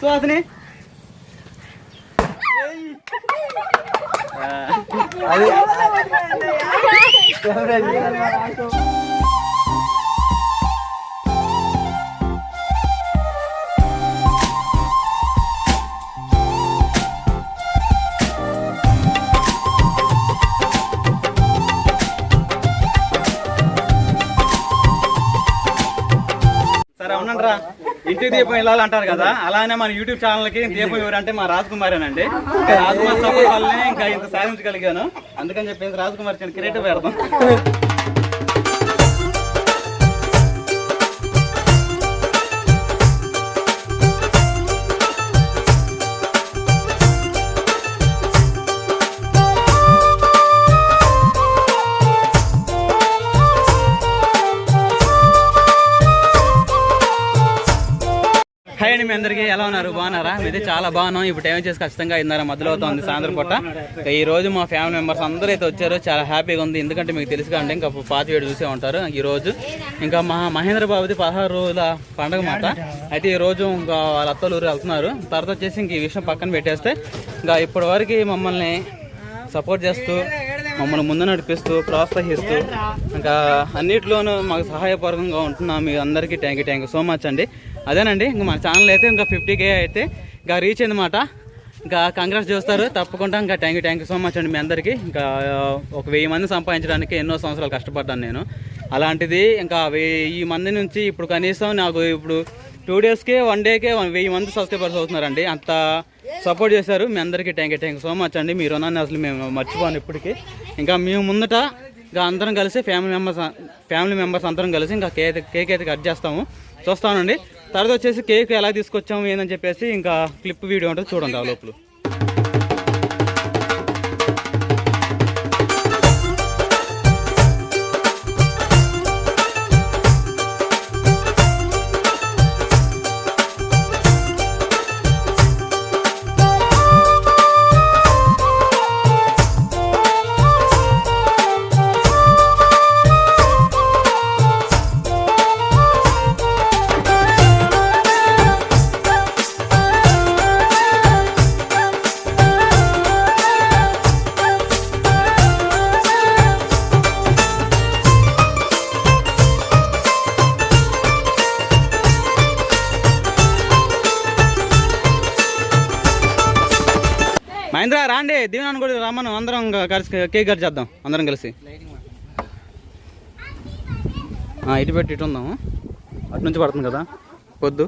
సుహాసిని అది సరే ఉండండిరా ఇంటి దీపం వెళ్ళాలంటారు కదా అలానే మన యూట్యూబ్ ఛానల్కి దీపం ఎవరంటే మా రాజ్ కుమారేనండి రాజ్ కుమార్ సపోర్ట్ వల్లనే ఇంకా ఇంత సాధించగలిగాను. అందుకని చెప్పేసి రాజ్ కుమార్ చిన్న క్రియేటివ్ పెడతాం మార్నింగ్ మీ అందరికీ ఎలా ఉన్నారు? బాగున్నారా? మీది చాలా బాగున్నాం. ఇప్పుడు టైం చేసి ఖచ్చితంగా ఐదున్నర మధ్యలో అవుతుంది సాయంత్రం పూట. ఈ రోజు మా ఫ్యామిలీ మెంబర్స్ అందరూ అయితే వచ్చారు. చాలా హ్యాపీగా ఉంది. ఎందుకంటే మీకు తెలుసు కాబట్టి ఇంకా పాత వేడు చూసే ఉంటారు. ఈ రోజు ఇంకా మా మహేంద్ర బాబుది పదహారు రోజుల పండగ మాట అయితే ఈ రోజు ఇంకా వాళ్ళ అత్తలు ఊరు వెళ్తున్నారు. తర్వాత వచ్చేసి ఇంక ఈ విషయం పక్కన పెట్టేస్తే ఇంకా ఇప్పటి వరకు మమ్మల్ని సపోర్ట్ చేస్తూ మమ్మల్ని ముందు నడిపిస్తూ ప్రోత్సహిస్తూ ఇంకా అన్నిటిలోనూ మాకు సహాయపూర్వకంగా ఉంటున్నాం. మీ అందరికీ thank you thank you so much అండి. అదేనండి ఇంకా మన ఛానల్ అయితే ఇంకా ఫిఫ్టీ కే అయితే ఇంకా రీచ్ అయిందన్నమాట ఇంకా కంగ్రెస్ చూస్తారు తప్పకుండా ఇంకా thank you thank you so much అండి మీ అందరికీ. ఇంకా ఒక వెయ్యి మంది సంపాదించడానికి ఎన్నో సంవత్సరాలు కష్టపడ్డాను నేను. అలాంటిది ఇంకా వెయ్యి మంది నుంచి ఇప్పుడు కనీసం నాకు ఇప్పుడు టూ డేస్కే వన్ డేకే వెయ్యి మంది సబ్స్క్రైబర్స్ అవుతున్నారండి. అంత సపోర్ట్ చేశారు. మీ అందరికీ thank you thank you so much అండి. మీ రుణాన్ని అసలు మేము మర్చిపోను ఇప్పటికీ. ఇంకా మేము ముందట ఇంకా అందరం కలిసి ఫ్యామిలీ మెంబర్స్ ఫ్యామిలీ మెంబర్స్ అందరం కలిసి ఇంకా కేక్ కేక్ అయితే కట్ చేస్తాము. చూస్తామండి తర్వాత వచ్చేసి కేక్ ఎలా తీసుకొచ్చాము ఏందని చెప్పేసి ఇంకా క్లిప్ వీడియో ఉంటుంది. చూడండి ఆ లోపల. మహేంద్ర రాండి. దీవెన కూడా రమ్మను. అందరం కలిసి కేక్ కట్ చేద్దాం. అందరం కలిసి. ఇటు పెట్టి ఇటు ఉందాము? అటు నుంచి పడుతుంది కదా? పొద్దు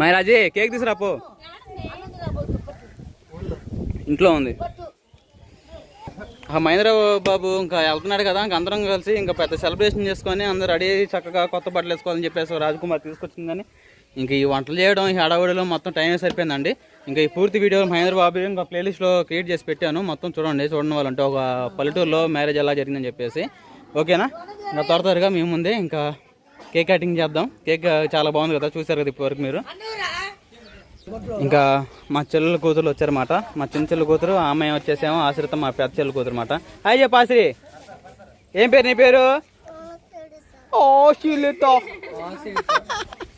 మహిరాజీ కేక్ తీసుకురా పో. ఇంట్లో ఉంది. ఆ మహేంద్ర బాబు ఇంకా వెళ్తున్నాడు కదా ఇంకా అందరం కలిసి ఇంకా పెద్ద సెలబ్రేషన్ చేసుకొని అందరూ రెడీ చక్కగా కొత్త బట్టలు వేసుకోవాలని చెప్పేసి రాజకుమార్ తీసుకొచ్చింది కానీ ఇంకా ఈ వంటలు చేయడం ఈ హడావుడిలో మొత్తం టైం సరిపోయిందండి. ఇంకా ఈ పూర్తి వీడియో మహేంద్ర బాబు ఇంకా ప్లేలిస్ట్లో క్రియేట్ చేసి పెట్టాను. మొత్తం చూడండి చూడండి వాళ్ళంటే ఒక పల్లెటూరులో మ్యారేజ్ ఎలా జరిగిందని చెప్పేసి. ఓకేనా? ఇంకా త్వర త్వరగా మేము ముందే ఇంకా కేక్ కటింగ్ చేద్దాం. కేక్ చాలా బాగుంది కదా చూసారు కదా ఇప్పటివరకు మీరు. ఇంకా మా చెల్లెల కూతురు వచ్చారన్నమాట. మా చిన్న చెల్లెల కూతురు ఆమె వచ్చేసేమో ఆశ్రిత మా పెద్ద చెల్లెల కూతురు అనమాట హాయ్ చెప్పు ఆశ్రి. ఏం పేరు నీ పేరు? ఓ శీలిత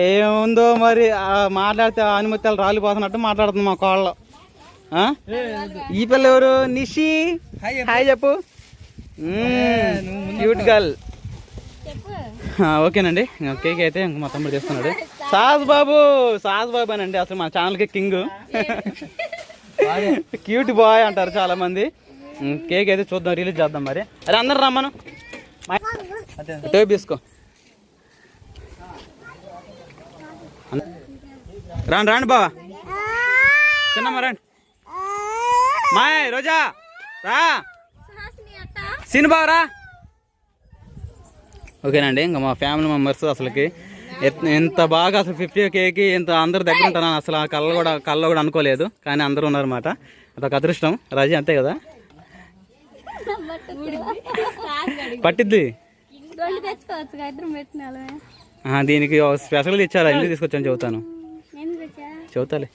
ఏముందో మరి ఆ మాట్లాడితే అనుమతిలు రాలిపోతున్నట్టు మాట్లాడుతుంది మా కోళ్ళ ఆ? ఈ పిల్ల ఎవరు? నిషి. హాయ్ చెప్పు. క్యూట్ గర్ల్ ఓకేనండి. ఇంకా కేక్ అయితే ఇంక మా తమ్ముడు చేస్తున్నాడు. సాజ్ బాబు సాజ్ బాబు అనండి అసలు మా ఛానల్కి కింగ్. క్యూట్ బాయ్ అంటారు చాలా మంది ఉమ్, కేక్ అయితే చూద్దాం రిలీజ్ చేద్దాం మరి. అరే అందరు రమ్మను. టేప్ తీసుకో. రాండి రాండి బావా. చిన్నమ్మ రండి మాయ్ రోజా రా. సిని బావ రా. ఓకేనండి ఇంకా మా ఫ్యామిలీ మెంబర్స్ అసలుకి ఎత్- బాగా అసలు ఫిఫ్టీ కేకి ఇంత అందరి దగ్గర ఉంటాను అసలు ఆ కళ్ళ కూడా కళ్ళ కూడా అనుకోలేదు. కానీ అందరూ ఉన్నారన్నమాట. అదొక అదృష్టం. రజీ అంతే కదా? పట్టిద్ది? దీనికి స్పెషల్గా ఇచ్చారా ఎందుకు తీసుకొచ్చాను చెబుతాను. చెబుతాలే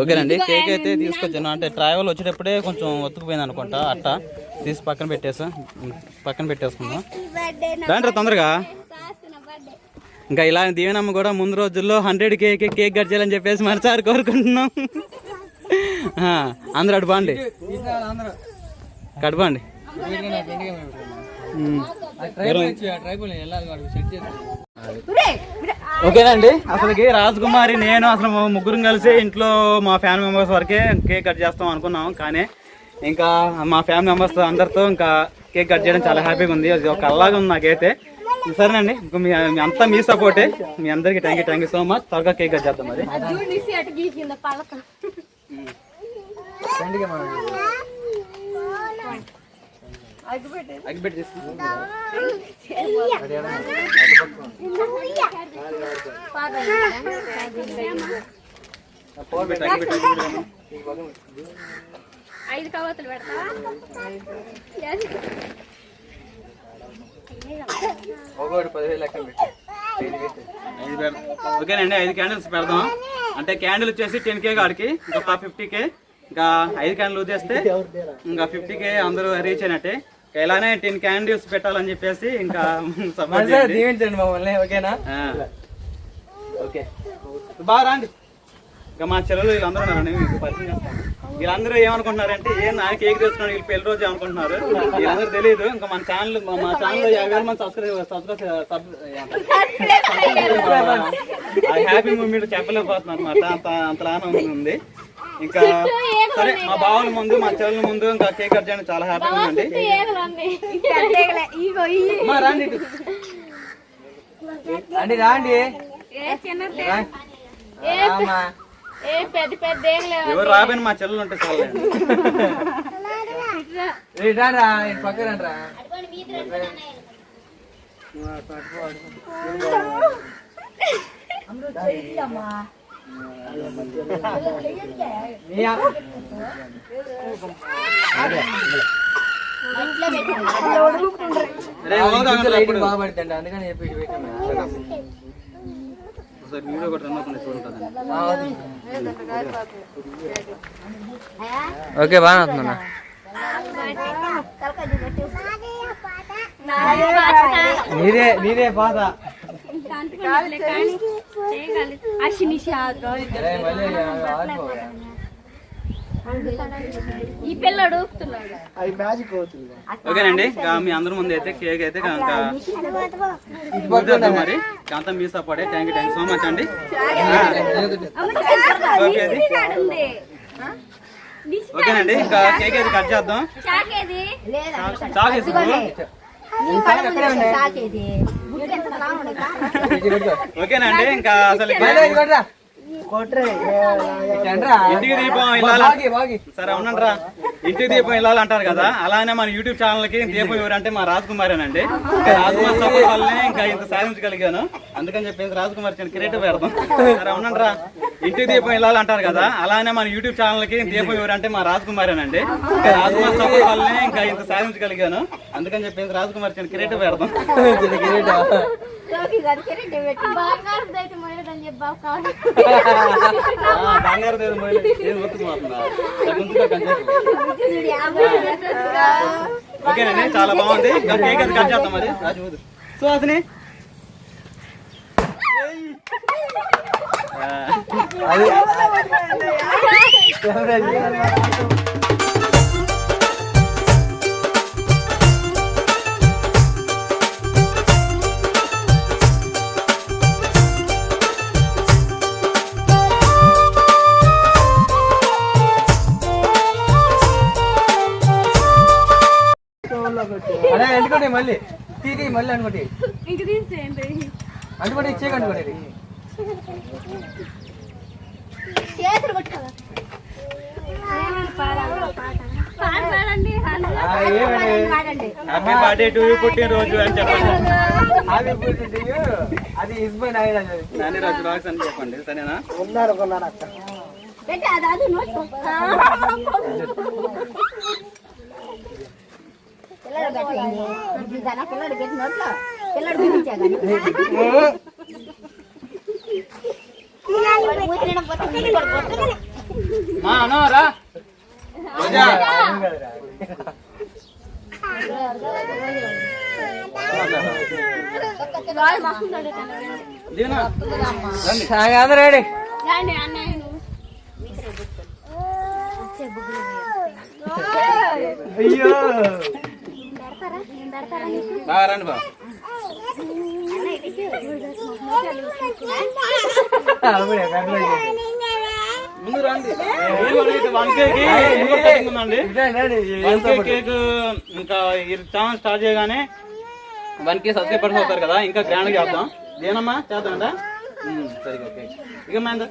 ఓకేనండి కేక్ అయితే తీసుకొచ్చాను. అంటే ట్రావెల్ వచ్చేటప్పుడే కొంచెం ఒత్తుకుపోయింది అనుకుంటా అట్ట. తీసి పక్కన పెట్టేసా. పక్కన పెట్టేసుకుందాం. రండి తొందరగా. ఇంకా ఇలా దీవెనమ్మ కూడా ముందు రోజుల్లో హండ్రెడ్ కేక్ కేక్ కట్ చేయాలని చెప్పేసి మరోసారి కోరుకుంటున్నాం. ఆ, అందరూ అటు బాండి కడపండి ఓకేనండి? అసలుకి రాజకుమారి నేను అసలు మా ముగ్గురం కలిసి ఇంట్లో మా ఫ్యామిలీ మెంబర్స్ వరకే కేక్ కట్ చేస్తాం అనుకున్నాం. కానీ ఇంకా మా ఫ్యామిలీ మెంబర్స్ అందరితో ఇంకా కేక్ కట్ చేయడం చాలా హ్యాపీగా ఉంది. అది ఒక అలాగే ఉంది నాకైతే. సరేనండి ఇంకా మీ మీ అంతా మీ సపోర్టే మీ అందరికీ thank you thank you so much త్వరగా కేక్ కట్ చేద్దాం మరి. అగ్గిపెట్టి తీసుకుందాం. అగ్గిపెట్టి, అగ్గిపెట్టి, అగ్గిపెట్టి. ఐదు కవతలు పెడతావా ఐదు పెడ- ఓకేనండి ఐదు క్యాండిల్స్ పెడదాం అంటే క్యాండిల్ వచ్చేసి టెన్ కే కాడికి ఒక ఫిఫ్టీ కే ఇంకా ఐదు క్యాండిల్ వదిలేస్తే ఇంకా ఫిఫ్టీ కే అందరూ రీచ్ అయినట్టే ఇంకా ఇలానే టెన్ క్యాండిల్స్ పెట్టాలని చెప్పేసి ఇంకా. దీవించండి మమ్మల్ని ఓకేనా. ఓకే బాగా రండి ఇంకా మా చెల్లెలు వీళ్ళందరూ ఉన్నారండి మీకు పరిచయం చేస్తాను వీళ్ళందరూ ఏమనుకుంటున్నారంటే ఏం నాకు కేక్ తెస్తున్నాడు వీళ్ళు పెళ్ళి రోజు అనుకుంటున్నారు వీళ్ళందరూ తెలియదు ఇంకా మన ఛానల్ మా ఛానల్ యాభై వేల మంది సబ్స్క్రైబ్ సబ్స్క్రైబ్ హ్యాపీ మూమెంట్ చెప్పలేకపోతున్నారు అనమాట అంత అంతలా ఆనందం ఉంది ఇంకా సరే మా బావుల ముందు మా చెల్లెల ముందు ఇంకా కేక్ కట్ చేయడం చాలా హ్యాపీగా ఉందండి. ఇగో ఈ మా రండి. అండి రాండి ఎవరు రాబోయిన మా చెల్లెలు ఉంటే చాలు. రండ్రా. అమ్మ- రే, ఓదా కొంచెం అన్నప్పుడు. లైటింగ్ బాగా పడుతుంది అందుకని చెప్పి ఇటు పెట్టాను. ఒకసారి వీడియో కూడా రన్ అవుతుంది చూడుంటుందండి ఆ, అది. ఓకే బాగా అవుతుందన్నా నీదే నీదే పాత ఈ పిల్లడు ఓకేనండి మీ అందరి ముందు అయితే కేక్ అయితే మరి. ఇంకా అంతా మీ సపోర్టే. Thank you thank you so much అండి. ఓకేనండి ఇంకా కేక్ అయితే కట్ చేద్దాం. చాకేది? పెట్టుకో. ఓకేనండి ఇంకా అసలు ఇంటికి దీపం ఇల్లాలి బాగి, బాగి. సరే ఉండండి ఇంటికి దీపం ఇల్లాలి అంటారు కదా అలానే మన యూట్యూబ్ ఛానల్కి దీపం ఎవరంటే మా రాజ్ కుమారేనండి రాజ్ కుమార్ సపోర్ట్ వల్లనే ఇంకా ఇంత సాధించగలిగాను అందుకని చెప్పేసి రాజ్ కుమార్ చిన్న క్రియేటివ్ పెడదాం సరే ఉండండి ఇంటికి దీపం ఇల్లాలి అంటారు కదా అలానే మన యూట్యూబ్ ఛానల్కి దీపం ఎవరంటే మా రాజ్ కుమారేనండి రాజ్ కుమార్ సపోర్ట్ వల్లనే ఇంకా ఇంత సాధించగలిగాను అందుకని చెప్పేసి రాజ్ కుమార్ చిన్న క్రియేటివ్ బంగారం కావాలి. బంగారు. ఏం కొంచెం. ఓకేనండి చాలా బాగుంది. ఇంకా కేక్ అది కట్ చేద్దాం మరి రాజు అది మళ్ళీ. తీది మళ్ళీ అనుకోండి అనుకోండి ఇచ్చేయండి అనుకోండి హ్యాపీ బర్త్డే టు యూ పుట్టినరోజు అని చెప్పండి. అది అది నాని రాజు రాక్స్ అని చెప్పండి సరేనా? పెట్టే అది అది నోట్ పిల్లడు పెట్టి నోట్లో పిల్లడు గురించా రండి రెడీ అన్నయ్య నువ్వు. అయ్యో పెడతారా? నేను పెడతారా నీకు? బాగా రండి బా ముందు రండి. వన్ ఉందండి వన్ కేక్ ఇంకా ఈ ఛానల్ స్టార్ట్ చేయగానే వన్ కే సబ్స్క్రైబర్స్ అవుతారు కదా ఇంకా గ్రాండ్ చేద్దాం. దేనమ్మా? చేద్దామంట? సరే ఓకే. ఇక మహేందర్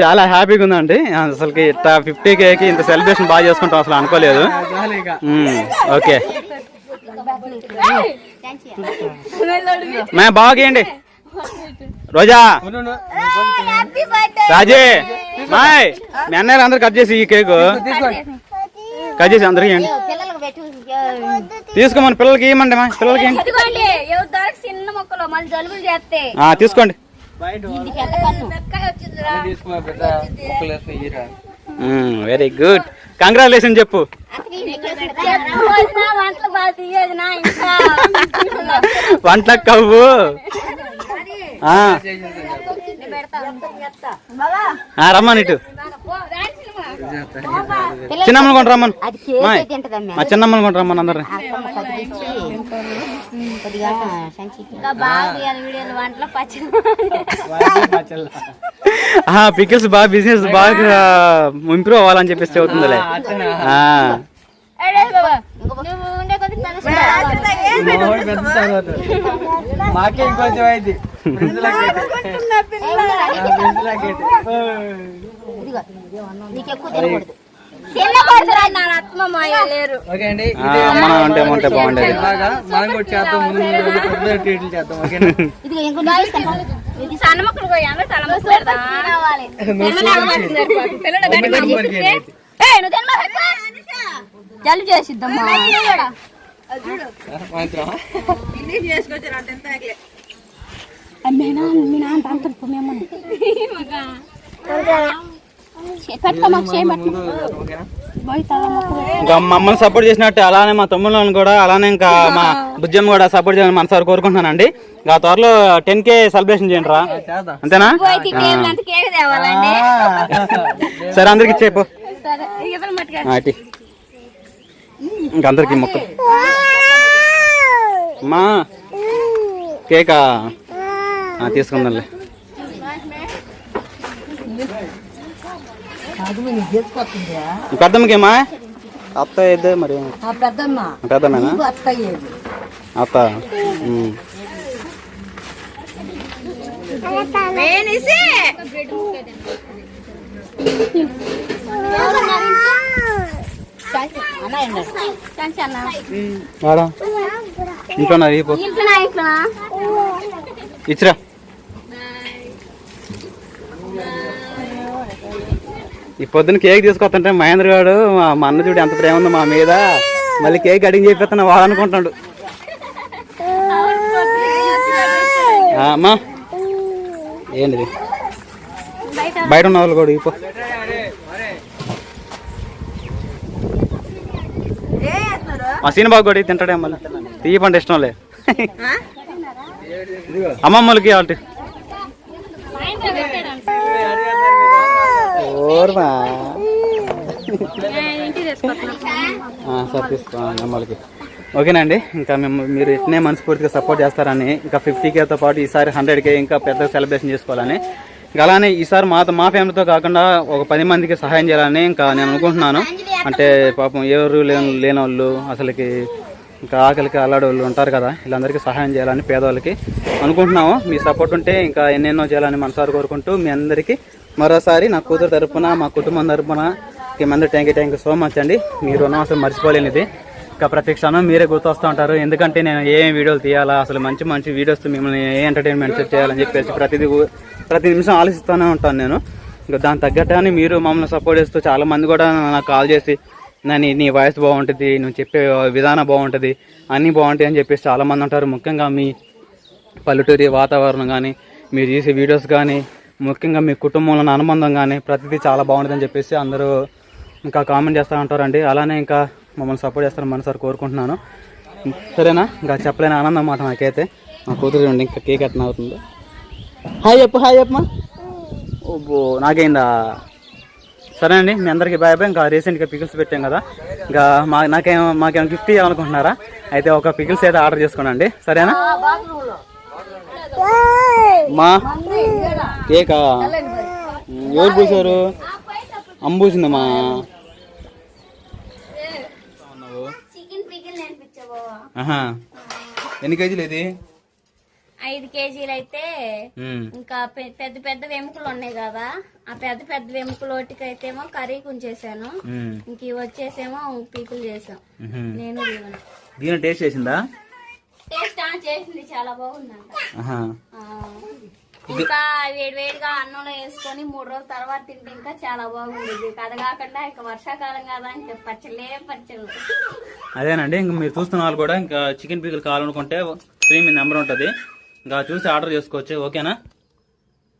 చాలా హ్యాపీగా ఉందండి. అసలుకి ఇట్లా ఫిఫ్టీ కేకి ఇంత సెలబ్రేషన్ బాగా చేసుకుంటాం అసలు అనుకోలేదు. ఓకే. మే బాగేయండి రోజా. ఉండు, ఉండు. బర్త్డే రాజే. మాయ్. మీ అన్నయ్య అందరు కట్ చేసి ఈ కేకు కట్ చేసి అందరికి ఇవ్వండి. పిల్లలకు పెట్టు. తీసుకోమని పిల్లలకి ఇవ్వమండి మా పిల్లలకి ఇయ్యరా. వెరీ గుడ్ కంగ్రాచులేషన్ చెప్పు. వంటలు బాగా తీయదు నా ఇంకా. వంట కవ్వు. ఆ, చిన్నమ్మని కొంట రమ్మని అది కేక్ మాయ్. అయితే తింటదమ్మా. మా చిన్నమ్మని కొంట రమ్మని అందరిని అక్కమ్మ కదిలిచ్చి కొద్దిగా సంచికి. ఇంకా బాగా తీయాలి వీడియోలు వంటలు పచ్చి వాడికి మా చెల్ల. పికిల్స్ బాగా బిజినెస్ బాగా ఇంప్రూవ్ అవ్వాలని చెప్పేసి చెబుతుందిలే. మాకే ఇంకొంచెం అయింది. మనం అంటే ఉంటే బాగుండేది. ఇలాగా మనం కూడా చేద్దాం ముందు ముందు వెళ్ళి పెద్ద ట్రీట్లు చేద్దాం ఓకేనా? ఇదిగో ఇంకో ఇది సన్న మొక్కలు పోయాను తల మొక్కలు పెడతా జల్లు చేసిద్దమ్మా. మమ్మల్ని సపోర్ట్ చేసినట్టు అలానే మా తమ్ముళ్ళని కూడా అలానే ఇంకా మా బుజ్జమ్మ కూడా సపోర్ట్ చేయాలని మనసారి కోరుకుంటున్నానండి. ఇంకా త్వరలో టెన్ కే సెలబ్రేషన్ చేయండి రా. అంతేనా? సరే అందరికి ఇచ్చేపు సరే ఇవ్వాలి మట్టుగా అటి ఇంకా అందరికి మొక్క. అమ్మా. కేకా? ఆ, తీసుకుందాంలే. పెద్దమ్మకేమా? అత్త అయితే మరి. పెద్దమ్మ. పెద్దమ్మేనా? అత్త. ఉమ్. ఇంట్లో రీపు ఇచ్చిరా. ఈ పొద్దున కేక్ తీసుకొస్తుంటే మహేంద్ర గారు మా అన్న చూడు ఎంత ప్రేమ ఉందో మా మీద. మళ్ళీ కేక్ కటింగ్ చేపిస్తున్నా వాడు అనుకుంటాడు ఆ, అమ్మా. ఏంటిది? బయట ఉన్న వాళ్ళు కూడా ఇపో మా సీనిబాబు కూడా తింటాడే మళ్ళీ. తీయ పంట ఇష్టం లే అమ్మమ్మలకి ఓర్మా? ఆ, సరే తీసుకో అమ్మలకి ఓకేనండి ఇంకా మేము మీరు ఇట్నే మనస్ఫూర్తిగా సపోర్ట్ చేస్తారని ఇంకా ఫిఫ్టీ కేతో పాటు ఈసారి హండ్రెడ్ కే ఇంకా పెద్ద సెలబ్రేషన్ చేసుకోవాలని. ఇంకా అలానే ఈసారి మాతో మా ఫ్యామిలీతో కాకుండా ఒక పది మందికి సహాయం చేయాలని ఇంకా నేను అనుకుంటున్నాను. అంటే పాపం ఎవరు లేని లేని వాళ్ళు అసలుకి ఇంకా ఆకలికి అల్లాడోళ్ళు ఉంటారు కదా వీళ్ళందరికీ సహాయం చేయాలని పేదవాళ్ళకి అనుకుంటున్నాము. మీ సపోర్ట్ ఉంటే ఇంకా ఎన్నెన్నో చేయాలని మనసారి కోరుకుంటూ మీ అందరికీ మరోసారి నా కూతురు తరపున మా కుటుంబం తరపున అందరూ thank you thank you so much అండి. మీ రుణం అసలు మర్చిపోలేనిది. ఇంకా ప్రతి క్షణం మీరే గుర్తొస్తూ ఉంటారు. ఎందుకంటే నేను ఏం వీడియోలు తీయాలా అసలు మంచి మంచి వీడియోస్ మిమ్మల్ని ఏ ఎంటర్టైన్మెంట్ చేయాలని చెప్పేసి ప్రతిదీ ప్రతి నిమిషం ఆలోచిస్తూనే ఉంటాను నేను. ఇంకా దాని తగ్గట్టుగానే మీరు మమ్మల్ని సపోర్ట్ చేస్తూ చాలామంది కూడా నాకు కాల్ చేసి నా నీ నీ వాయిస్ బాగుంటుంది నువ్వు చెప్పే విధానం బాగుంటుంది అన్నీ బాగుంటాయి అని చెప్పేసి చాలామంది అంటారు ఉంటారు. ముఖ్యంగా మీ పల్లెటూరి వాతావరణం కానీ మీరు చేసే వీడియోస్ కానీ ముఖ్యంగా మీ కుటుంబంలో అనుబంధం కానీ ప్రతిదీ చాలా బాగుంటుందని చెప్పేసి అందరూ ఇంకా కామెంట్ చేస్తూ ఉంటారండి. అలానే ఇంకా మమ్మల్ని సపోర్ట్ చేస్తారని మనసారి కోరుకుంటున్నాను. సరేనా? ఇంకా చెప్పలేని ఆనందం అన్నమాట నాకైతే. మా కూతురు చూడండి ఇంకా కేక్ ఎట్లా అవుతుంది హాయ్ చెప్పు హాయ్ చెప్పమా ఓబో నాకైందా? సరే అండి మీ అందరికీ బాయ్ బాయ్. ఇంకా రీసెంట్గా పికిల్స్ పెట్టాం కదా. ఇంకా మా నాకేం మాకేమైనా గిఫ్ట్ ఇవ్వాలనుకుంటున్నారా? అయితే ఒక పికిల్స్ అయితే ఆర్డర్ చేసుకోండి సరేనా? మా కేకా? ఎవరు పూసారు? అమ్మ పూసిందమ్మా. ఎన్ని కేజీలు ఇది? ఐదు కేజీలు అయితే ఇంకా పెద్ద పెద్ద వెముకలు ఉన్నాయి కదా. ఆ పెద్ద పెద్ద వెముకలు ఒకటికైతేమో కర్రీ కుంచేసాను ఇంక ఇవి వచ్చేసేమో పీకులు చేసాం. నేను దీని టేస్ట్ చేసిందా? టేస్ట్ చేసింది. చాలా బాగుందంట. ఇంకా వేడి వేడిగా అన్నంలో వేసుకొని మూడు రోజుల తర్వాత తింటే ఇంకా చాలా బాగుంది. అది కాకుండా ఇంకా వర్షాకాలం కదా ఇంకా పచ్చలే పచ్చలు అదేనండి ఇంక మీరు చూస్తున్న వాళ్ళు కూడా ఇంకా చికెన్ పీకులు కావాలనుకుంటే స్క్రీన్ మీద నెంబర్ ఉంటుంది. ఇంకా చూసి ఆర్డర్ చేసుకోవచ్చు. ఓకేనా?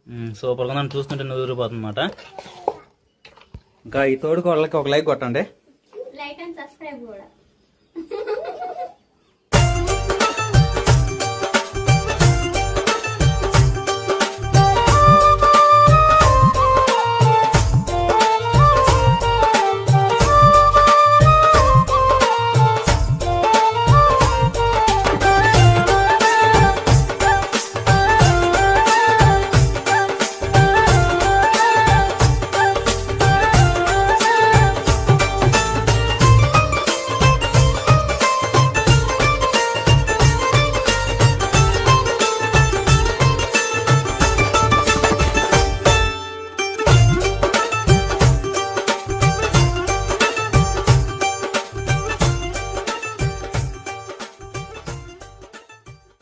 ఉమ్, సూపర్గా నన్ను చూస్తుంటే నుదిరిపోతుంది అనమాట ఇంకా ఈ తోడుకోళ్ళకి ఒక లైక్ కొట్టండి. లైక్ అండ్ సబ్స్క్రైబ్ కూడా.